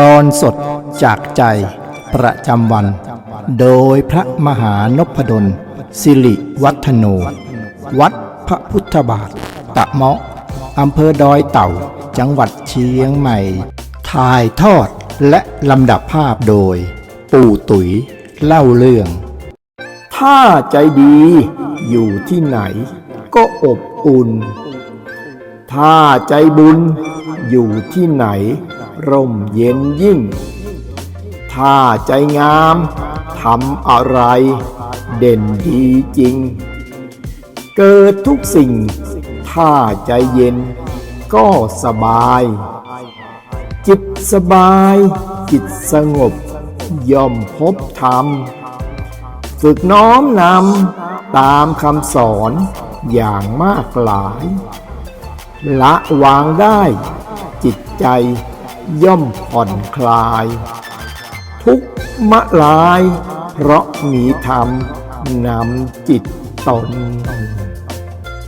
ตอนสดจากใจประจำวัน โดยพระมหานพดล สิริวัฒโน วัดพระพุทธบาท ตะเมาะอำเภอดอยเต่า จังหวัดเชียงใหม่ ถ่ายทอดและลำดับภาพโดย ปู่ตุ๋ยเล่าเรื่อง ถ้าใจดีอยู่ที่ไหน ก็อบอุ่น ถ้าใจบุญอยู่ที่ไหน ร่มเย็นยิ่ง ถ้าใจงามทำอะไรเด่นดีจริง เกิดทุกสิ่ง ถ้าใจเย็นก็สบาย จิตสบาย จิตสงบ ย่อมพบธรรม ฝึกน้อมนำตามคำสอนอย่างมากหลาย ละวางได้จิตใจ ย่อมผ่อนคลาย ทุกมะลาย เพราะมีธรรมนำจิตตน